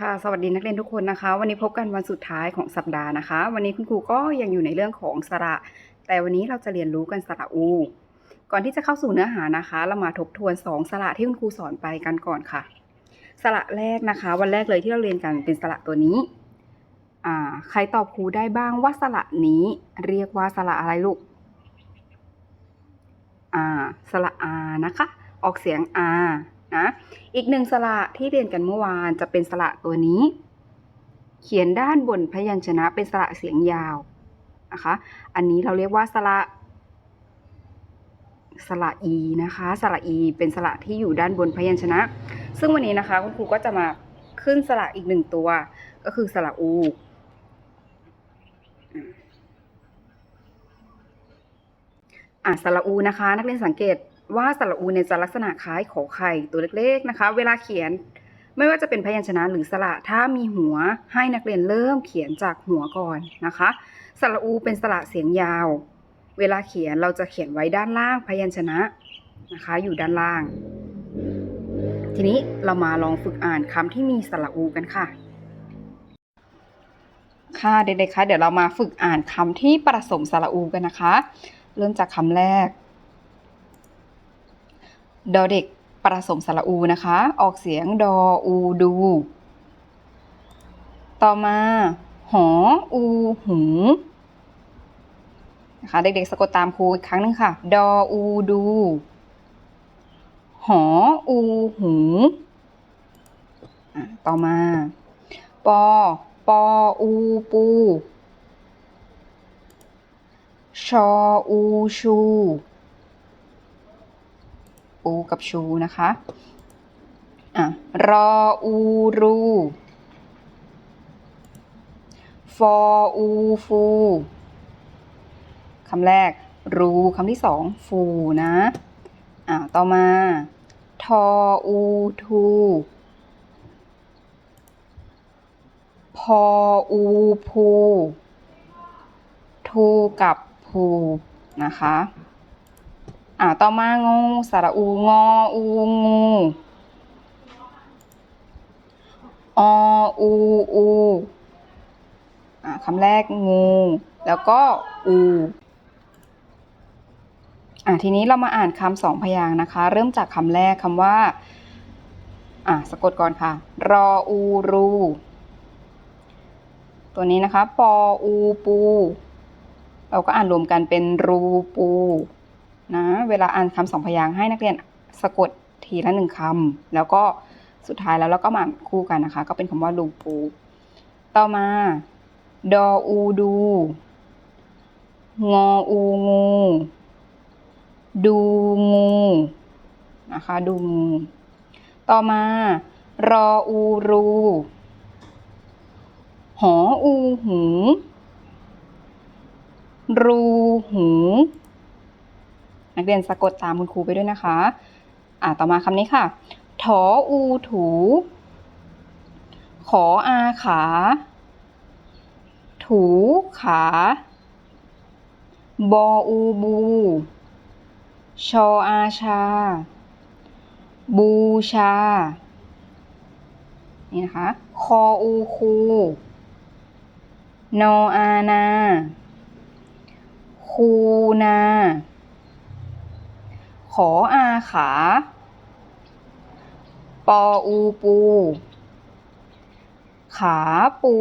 ค่ะสวัสดีนักเรียนทุกคนนะคะ วันนี้พบกันวันสุดท้ายของสัปดาห์นะคะ วันนี้คุณครูก็ยังอยู่ในเรื่องของสระ แต่วันนี้เราจะเรียนรู้กันสระอู ก่อนที่จะเข้าสู่เนื้อหานะคะ เรามาทบทวนสองสระที่คุณครูสอนไปกันก่อนค่ะ สระแรกนะคะ วันแรกเลยที่เราเรียนกันเป็นสระตัวนี้ใครตอบครูได้บ้างว่าสระนี้เรียกว่าสระอะไรลูกสระอานะคะ ออกเสียงอา นะอีกหนึ่งสระที่เรียนกันเมื่อวานจะเป็นสระตัวนี้ เขียนด้านบนพยัญชนะเป็นสระเสียงยาวนะคะอันนี้เราเรียกว่าสระสระอีนะคะสระอีเป็นสระที่อยู่ด้านบนพยัญชนะ ซึ่งวันนี้นะคะคุณครูก็จะมาขึ้นสระอีกหนึ่งตัว ก็คือสระอูอะสระอูนะคะ นักเรียนสังเกต ว่าสระอูเนี่ยจะลักษณะคล้ายขอไข่ตัวเล็กๆนะคะ เวลาเขียนไม่ว่าจะเป็นพยัญชนะหรือสระถ้ามีหัวให้นักเรียนเริ่มเขียนจากหัวก่อนนะคะ สระอูเป็นสระเสียงยาว เวลาเขียนเราจะเขียนไว้ด้านล่างพยัญชนะนะคะ อยู่ด้านล่าง ทีนี้เรามาลองฝึกอ่านคำที่มีสระอูกันค่ะ ค่ะเด็กๆคะเดี๋ยวเรามาฝึกอ่านคำที่ผสมสระอูกันนะคะ เริ่มจากคำแรก ดอเด็กประสมสระอูนะคะ ออกเสียงดออูดู ต่อมาหออูหูนะคะเด็กๆสะกดตามครูอีกครั้งหนึงค่ะ ดออูดู หออูหูต่อมา ปอ ปออูปู ชออูชู ปูกับชูนะคะอะรออูรูฟออูฟูคำแรก รูคำที่สองฟูนะอะต่อมา ทออูทูพออูพูทูกับภูนะคะ อ่าต่อมางูสระอูงออูงูออูอูอ่าคำแรกงู แล้วก็อูอ่าทีนี้เรามาอ่านคำสองพยางนะคะ เริ่มจากคำแรกคำว่าอ่าสะกดก่อนค่ะ รออูรู ตัวนี้นะคะ ปออูปู เราก็อ่านรวมกันเป็นรูปู นะ เวลาอ่านคำสองพยางค์ให้นักเรียนสะกดทีละหนึ่งคำแล้วก็สุดท้ายแล้วเราก็มาอ่นคู่กันนะคะ ก็เป็นคำว่ารูปูต่อมา ดออูดู งออูงู ดูงูนะคะดูงูต่อมา รออูรู หออูหู รูหู นักเรียนสะกดตามคุณครูไปด้วยนะคะ อ่าต่อมาคำนี้ค่ะ ถออูถู ขออาขา ถูขา บออูบู ชออาชา บูชา นี่นะคะ คออูคู นออานาคูนา ออาขา ปออูปู ขาปู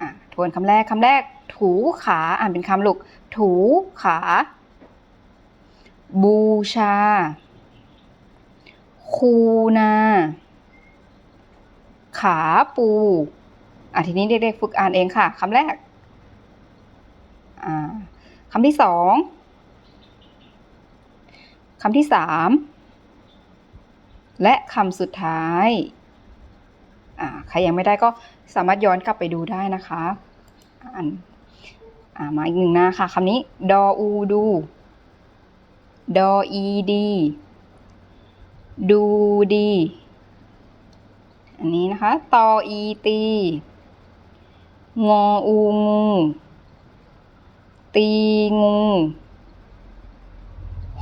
อะทวนคำแรกคำแรก ถูขาอ่านเป็นคำลูก ถูขา บูชา คูนา ขาปูอะทีนี้เด็กๆฝึกอ่านเองค่ะคำแรกอ่าคำที่สอง คำที่สามและคำสุดท้ายใครยังไม่ได้ก็สามารถย้อนกลับไปดูได้นะคะอ่านมาอีกหนึ่งหน้าค่ะคำนี้ ดออูดู ดออีดี ดูดี อันนี้นะคะ ตออีตี งออูงู ตีงู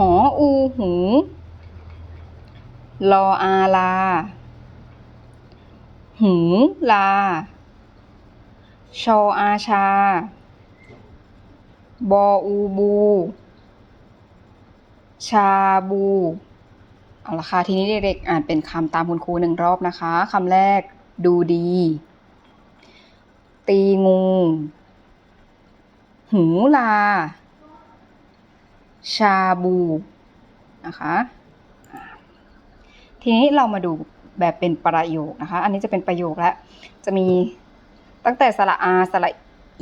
หออูหู ลออาลา หูลา ชออาชา บออูบู ชาบู เอาละค่ะ ทีนี้เด็กๆ อ่านเป็นคำตามคุณครูหนึ่งรอบนะคะ คำแรก ดูดี ตีงู หูลา ชาบูนะคะทีนี้เรามาดูแบบเป็นประโยคนะคะ อันนี้จะเป็นประโยคแล้วจะมีตั้งแต่สระอาสระ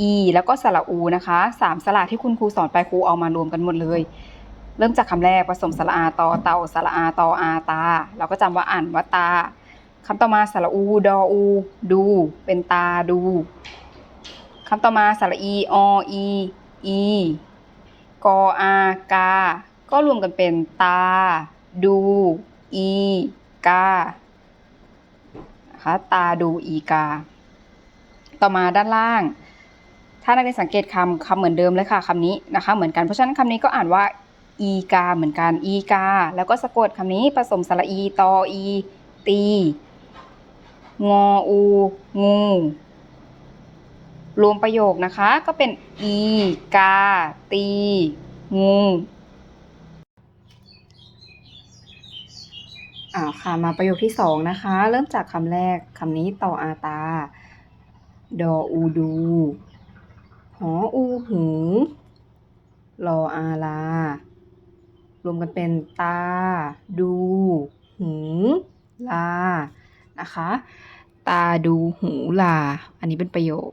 อีแล้วก็สระอูนะคะสามสระที่คุณครูสอนไปครูเอามารวมกันหมดเลย เริ่มจากคำแรกผสมสระอาตอเต่าสระอาตออาตา เราก็จำว่าอ่านว่าตาคำต่อมาสระอูดออู ดู เป็นตาดูคำต่อมาสระอีออีอี กออากา ก็รวมกันเป็นตา ดู อีกานะคะตาดูอีกา ต่อมาด้านล่าง ถ้านักเรียนสังเกตคำคำเหมือนเดิมเลยค่ะคำนี้นะคะ เหมือนกันเพราะฉะนั้นคำนี้ก็อ่านว่าอีกาเหมือนกันอีกา แล้วก็สะกดคำนี้ผสมสระอีตออี ตี งออู งู รวมประโยคนะคะ ก็เป็น อีกา ตี งูอ่าค่ะมาประโยคที่สองนะคะ เริ่มจากคำแรกคำนี้ต่ออาตา ดออูดู หออูหูรออาลา รวมกันเป็นตา ดู หู ลา นะคะ ตาดูหูลา อันนี้เป็นประโยค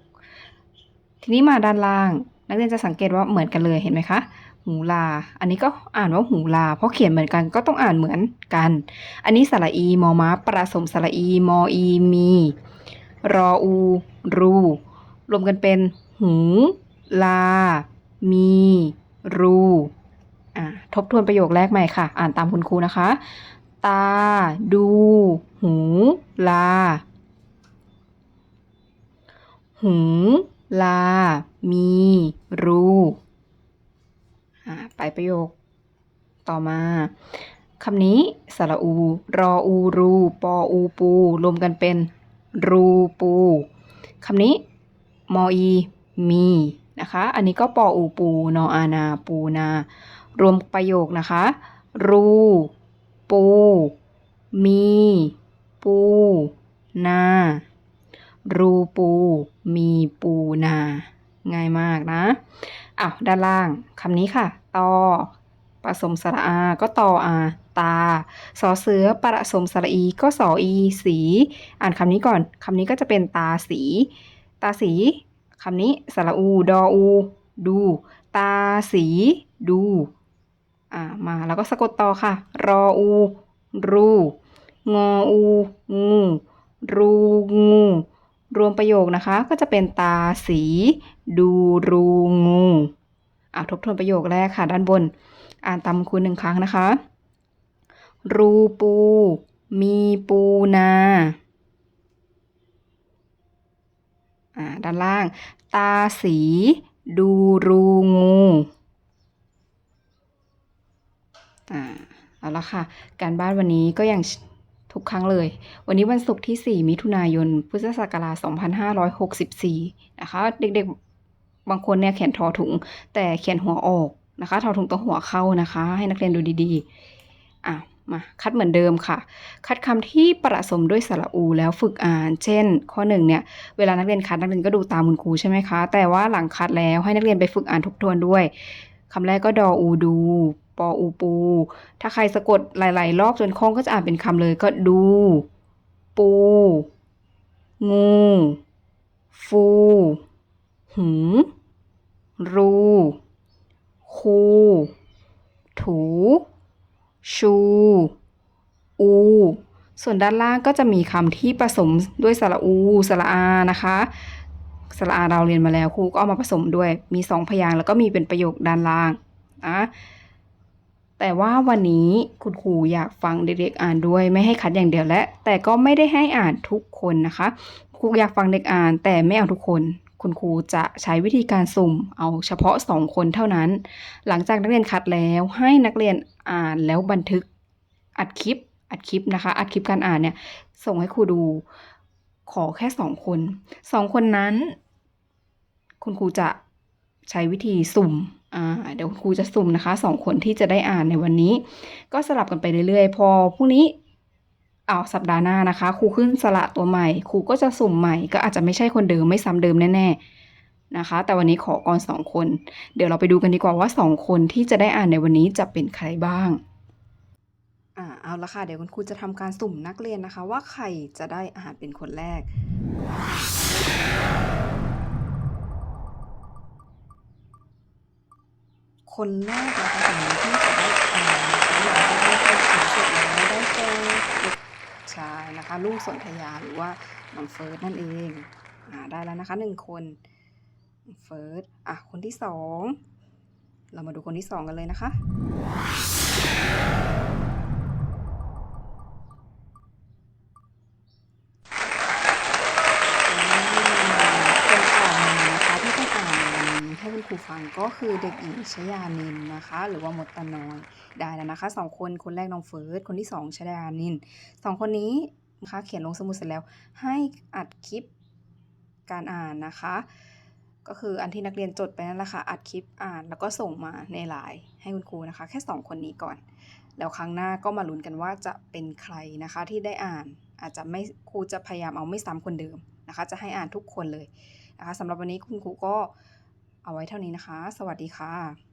ทีนี้มาด้านล่าง นักเรียนจะสังเกตว่าเหมือนกันเลยเห็นไหมคะ หูลา อันนี้ก็อ่านว่าหูลา เพราะเขียนเหมือนกันก็ต้องอ่านเหมือนกัน อันนี้สระอีมอม้าประสมสระอีมออีมี รออู รู รวมกันเป็น หู ลา มี รูทบทวนประโยคแรกใหม่ค่ะ อ่านตามคุณครูนะคะ ตา ดู หู ลา หู ลา มี รูอะไปประโยค ต่อมาคำนี้สระอู รออูรูปออูปู รวมกันเป็น รูปูคำนี้มออีมีนะคะ อันนี้ก็ปออูปูนออานาปูนา รวมประโยคนะคะ รู ปู มี ปู นา รูปูมีปูนา ง่ายมากนะอ้าวด้านล่างคำนี้ค่ะตอผสมสระอา ก็ตออา ตา สอเสือประสมสระอี ก็สออี สี อ่านคำนี้ก่อน คำนี้ก็จะเป็นตาสี ตาสี คำนี้สระอู ดออู ดู ตาสี ดู อ่า มา แล้วก็สะกดต่อค่ะ รออู รู งออู งู รู งู รวมประโยคนะคะก็จะเป็นตาสี ดูรูงูอ่าทบทวนประโยคแรกค่ะ ด้านบน อ่านตามคุณหนึ่งครั้งนะคะ รูปู มีปูนาอ่าด้านล่าง ตาสี ดูรูงูอ่าเอาละค่ะ การบ้านวันนี้ก็ยัง ทุกครั้งเลย วันนี้วันศุกร์ที่ 4 มิถุนายน พุทธศักราช 2564 นะคะ เด็กๆ บางคนเนี่ยเขียนทอถุง แต่เขียนหัวออกนะคะ ทอถุงต้องหัวเข้านะคะ ให้นักเรียนดูดีๆ อะ มาคัดเหมือนเดิมค่ะ คัดคำที่ประสมด้วยสระอูแล้วฝึกอ่าน เช่น ข้อหนึ่งเนี่ย เวลานักเรียนคัดนักเรียนก็ดูตามคุณครูใช่ไหมคะ แต่ว่าหลังคัดแล้วให้นักเรียนไปฝึกอ่านทบทวนด้วยคำแรกก็ดออูดู ออูปู ถ้าใครสะกดหลาย ๆ รอบจนคล่องก็จะอ่านเป็นคำเลยก็ดู ปู งู ฟู หืมรู คู ถู ชู อู ส่วนด้านล่างก็จะมีคำที่ผสมด้วยสระอู สระอา นะคะสระอาเราเรียนมาแล้วครูก็เอามาผสมด้วย มีสองพยางค์แล้วก็มีเป็นประโยคด้านล่างนะ แต่ว่าวันนี้คุณครูอยากฟังเด็กๆอ่านด้วย ไม่ให้คัดอย่างเดียวและแต่ก็ไม่ได้ให้อ่านทุกคนนะคะครูอยากฟังเด็กอ่าน แต่ไม่เอาทุกคน คุณครูจะใช้วิธีการสุ่ม เอาเฉพาะสองคนเท่านั้น หลังจากนักเรียนคัดแล้วให้นักเรียนอ่านแล้วบันทึกอัดคลิปอัดคลิปนะคะ อัดคลิปการอ่านเนี่ยส่งให้ครูดูขอแค่สองคนสองคนนั้น คุณครูจะ ใช้วิธีสุ่มเดี๋ยวครูจะสุ่มนะคะสองคนที่จะได้อ่านในวันนี้ ก็สลับกันไปเรื่อยๆ พอพรุ่งนี้เอาวสัปดาห์หน้านะคะ ครูขึ้นสละตัวใหม่ ครูก็จะสุ่มใหม่ก็อาจจะไม่ใช่คนเดิมไม่ซ้ำเดิมแน่ๆนะคะ แต่วันนี้ขอก่อนสองคน เดี๋ยวเราไปดูกันดีกว่าว่าสองคนที่จะได้อ่านในวันนี้จะเป็นใครบ้างอ่าเอาละค่ะเดี๋ยวคุณครูจะทำการสุ่มนักเรียนนะคะ ว่าใครจะได้อ่านเป็นคนแรก คนแรกนะคะสำหรับที่จะได้อ่าหลังจากที่ไปเขียนเสร็จแล้วได้แก่เด็กชายนะคะลูกสนธยาหรือว่าน้องเฟิร์สนั่นเองอ่าได้แล้วนะคะหนึ่งคนเฟิร์สอะคนที่สองเรามาดูคนที่สองกันเลยนะคะ ก็คือเด็กหญิงชยานินนะคะ หรือว่ามดตาน้อยได้แล้วนะคะสองคนคนแรกน้องเฟิร์สคนที่สองชยานินสองคนนี้นะคะเขียนลงสมุดเสร็จแล้ว ให้อัดคลิปการอ่านนะคะ ก็คืออันที่นักเรียนจดไปนั่นแหละค่ะอัดคลิปอ่านแล้วก็ส่งมาในไลน์ให้คุณครูนะคะ แค่สองคนนี้ก่อน แล้วครั้งหน้าก็มาลุ้นกันว่าจะเป็นใครนะคะที่ได้อ่านอาจจะไม่ครูจะพยายามเอาไม่ซ้ำคนเดิมนะคะ จะให้อ่านทุกคนเลยนะคะสำหรับวันนี้คุณครูก็ เอาไว้เท่านี้นะคะ สวัสดีค่ะ